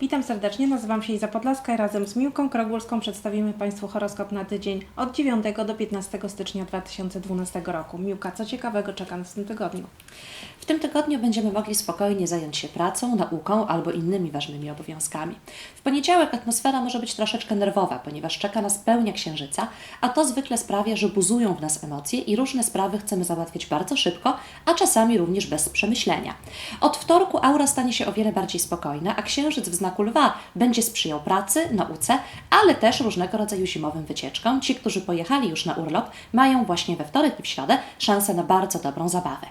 Witam serdecznie, nazywam się Iza Podlaska i razem z Miłką Krogulską przedstawimy Państwu horoskop na tydzień od 9 do 15 stycznia 2012 roku. Miłka, co ciekawego czeka nas w tym tygodniu? W tym tygodniu będziemy mogli spokojnie zająć się pracą, nauką albo innymi ważnymi obowiązkami. W poniedziałek atmosfera może być troszeczkę nerwowa, ponieważ czeka nas pełnia księżyca, a to zwykle sprawia, że buzują w nas emocje i różne sprawy chcemy załatwić bardzo szybko, a czasami również bez przemyślenia. Od wtorku aura stanie się o wiele bardziej spokojna, a księżyc w znaku lwa będzie sprzyjał pracy, nauce, ale też różnego rodzaju zimowym wycieczkom. Ci, którzy pojechali już na urlop, mają właśnie we wtorek i w środę szansę na bardzo dobrą zabawę.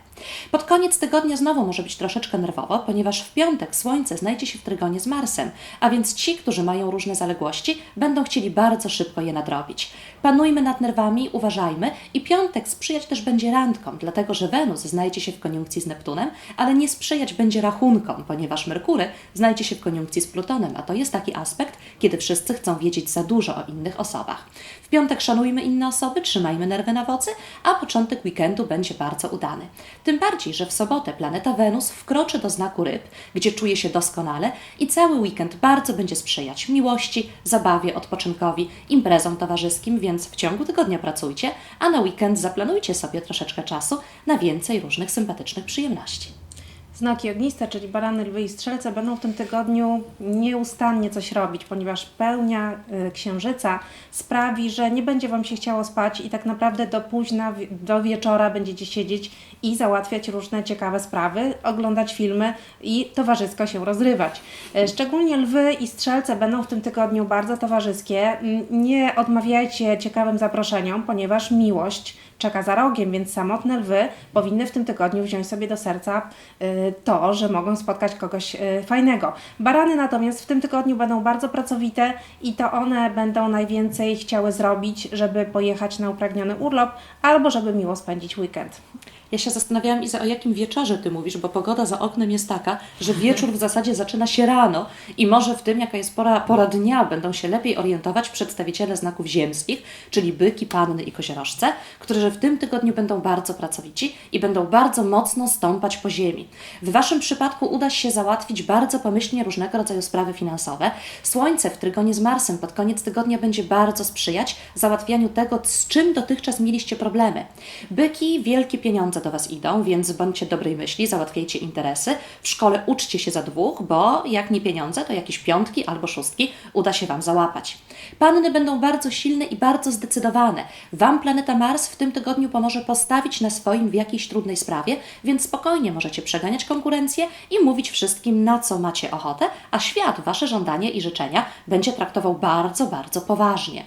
Pod koniec tygodnia znowu może być troszeczkę nerwowo, ponieważ w piątek Słońce znajdzie się w trygonie z Marsem, a więc ci, którzy mają różne zaległości, będą chcieli bardzo szybko je nadrobić. Panujmy nad nerwami, uważajmy i piątek sprzyjać też będzie randkom, dlatego że Wenus znajdzie się w koniunkcji z Neptunem, ale nie sprzyjać będzie rachunkom, ponieważ Merkury znajdzie się w koniunkcji z Plutonem, a to jest taki aspekt, kiedy wszyscy chcą wiedzieć za dużo o innych osobach. W piątek szanujmy inne osoby, trzymajmy nerwy na wocy, a początek weekendu będzie bardzo udany. Tym bardziej, że w sobotę planeta Wenus wkroczy do znaku ryb, gdzie czuje się doskonale i cały weekend bardzo będzie sprzyjać miłości, zabawie, odpoczynkowi, imprezom towarzyskim, więc w ciągu tygodnia pracujcie, a na weekend zaplanujcie sobie troszeczkę czasu na więcej różnych sympatycznych przyjemności. Znaki ogniste, czyli barany, lwy i strzelce będą w tym tygodniu nieustannie coś robić, ponieważ pełnia y, księżyca sprawi, że nie będzie Wam się chciało spać i tak naprawdę do późna, do wieczora będziecie siedzieć i załatwiać różne ciekawe sprawy, oglądać filmy i towarzysko się rozrywać. Y, Szczególnie lwy i strzelce będą w tym tygodniu bardzo towarzyskie. Mm, Nie odmawiajcie ciekawym zaproszeniom, ponieważ miłość czeka za rogiem, więc samotne lwy powinny w tym tygodniu wziąć sobie do serca y, to, że mogą spotkać kogoś y, fajnego. Barany natomiast w tym tygodniu będą bardzo pracowite i to one będą najwięcej chciały zrobić, żeby pojechać na upragniony urlop albo żeby miło spędzić weekend. Ja się zastanawiałam, Iza, o jakim wieczorze Ty mówisz, bo pogoda za oknem jest taka, że wieczór w zasadzie zaczyna się rano i może w tym, jaka jest pora, pora dnia, będą się lepiej orientować przedstawiciele znaków ziemskich, czyli byki, panny i koziorożce, którzy w tym tygodniu będą bardzo pracowici i będą bardzo mocno stąpać po ziemi. W Waszym przypadku uda się załatwić bardzo pomyślnie różnego rodzaju sprawy finansowe. Słońce w trygonie z Marsem pod koniec tygodnia będzie bardzo sprzyjać załatwianiu tego, z czym dotychczas mieliście problemy. Byki, wielkie pieniądze do Was idą, więc bądźcie dobrej myśli, załatwiajcie interesy. W szkole uczcie się za dwóch, bo jak nie pieniądze, to jakieś piątki albo szóstki uda się Wam załapać. Panny będą bardzo silne i bardzo zdecydowane. Wam planeta Mars w tym tygodniu pomoże postawić na swoim w jakiejś trudnej sprawie, więc spokojnie możecie przeganiać konkurencję i mówić wszystkim, na co macie ochotę, a świat Wasze żądania i życzenia będzie traktował bardzo, bardzo poważnie.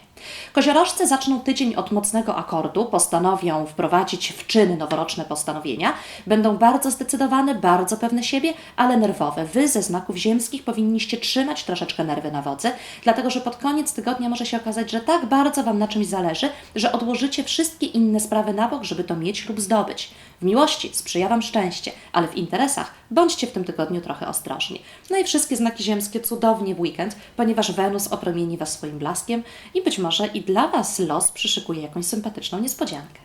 Koziorożce zaczną tydzień od mocnego akordu, postanowią wprowadzić w czyn noworoczne postanowienia. Będą bardzo zdecydowane, bardzo pewne siebie, ale nerwowe. Wy ze znaków ziemskich powinniście trzymać troszeczkę nerwy na wodze, dlatego że pod koniec tygodnia może się okazać, że tak bardzo Wam na czymś zależy, że odłożycie wszystkie inne sprawy na bok, żeby to mieć lub zdobyć. W miłości sprzyja Wam szczęście, ale w interesach bądźcie w tym tygodniu trochę ostrożni. No i wszystkie znaki ziemskie cudownie w weekend, ponieważ Wenus opromieni Was swoim blaskiem i być może i dla Was los przyszykuje jakąś sympatyczną niespodziankę.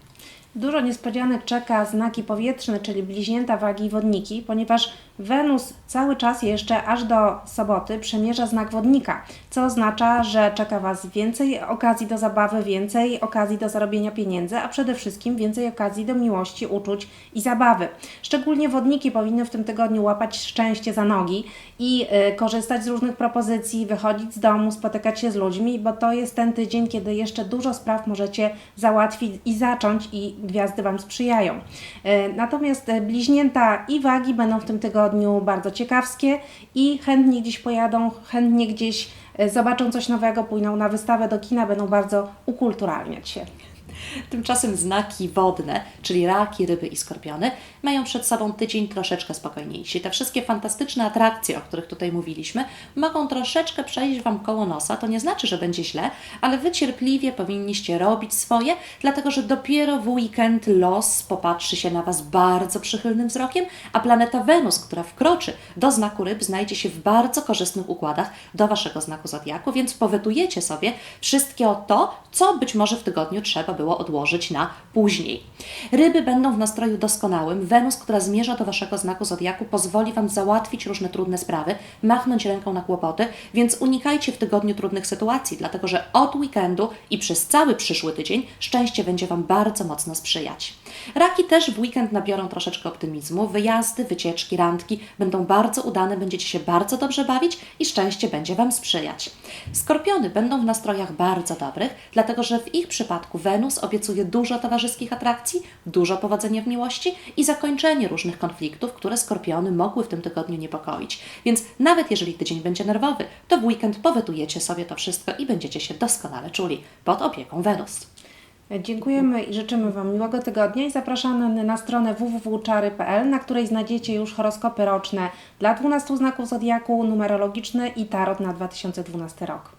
Dużo niespodzianek czeka znaki powietrzne, czyli bliźnięta, wagi i wodniki, ponieważ Wenus cały czas jeszcze aż do soboty przemierza znak wodnika, co oznacza, że czeka Was więcej okazji do zabawy, więcej okazji do zarobienia pieniędzy, a przede wszystkim więcej okazji do miłości, uczuć i zabawy. Szczególnie wodniki powinny w tym tygodniu łapać szczęście za nogi i y, korzystać z różnych propozycji, wychodzić z domu, spotykać się z ludźmi, bo to jest ten tydzień, kiedy jeszcze dużo spraw możecie załatwić i zacząć i gwiazdy Wam sprzyjają. E, Natomiast e, bliźnięta i wagi będą w tym tygodniu bardzo ciekawskie i chętnie gdzieś pojadą, chętnie gdzieś e, zobaczą coś nowego, pójdą na wystawę do kina, będą bardzo ukulturalniać się. Tymczasem znaki wodne, czyli raki, ryby i skorpiony, mają przed sobą tydzień troszeczkę spokojniejszy. Te wszystkie fantastyczne atrakcje, o których tutaj mówiliśmy, mogą troszeczkę przejść Wam koło nosa. To nie znaczy, że będzie źle, ale Wy cierpliwie powinniście robić swoje, dlatego że dopiero w weekend los popatrzy się na Was bardzo przychylnym wzrokiem, a planeta Wenus, która wkroczy do znaku ryb, znajdzie się w bardzo korzystnych układach do Waszego znaku zodiaku, więc powetujecie sobie wszystkie o to, co być może w tygodniu trzeba było odłożyć na później. Ryby będą w nastroju doskonałym. Wenus, która zmierza do Waszego znaku zodiaku, pozwoli Wam załatwić różne trudne sprawy, machnąć ręką na kłopoty, więc unikajcie w tygodniu trudnych sytuacji, dlatego że od weekendu i przez cały przyszły tydzień szczęście będzie Wam bardzo mocno sprzyjać. Raki też w weekend nabiorą troszeczkę optymizmu. Wyjazdy, wycieczki, randki będą bardzo udane, będziecie się bardzo dobrze bawić i szczęście będzie Wam sprzyjać. Skorpiony będą w nastrojach bardzo dobrych, dlatego że w ich przypadku Wenus obiecuje dużo towarzyskich atrakcji, dużo powodzenia w miłości i zakończenie różnych konfliktów, które skorpiony mogły w tym tygodniu niepokoić. Więc nawet jeżeli tydzień będzie nerwowy, to w weekend powetujecie sobie to wszystko i będziecie się doskonale czuli pod opieką Wenus. Dziękujemy i życzymy Wam miłego tygodnia i zapraszamy na stronę www.czary.pl, na której znajdziecie już horoskopy roczne dla 12 znaków zodiaku, numerologiczne i tarot na 2012 rok.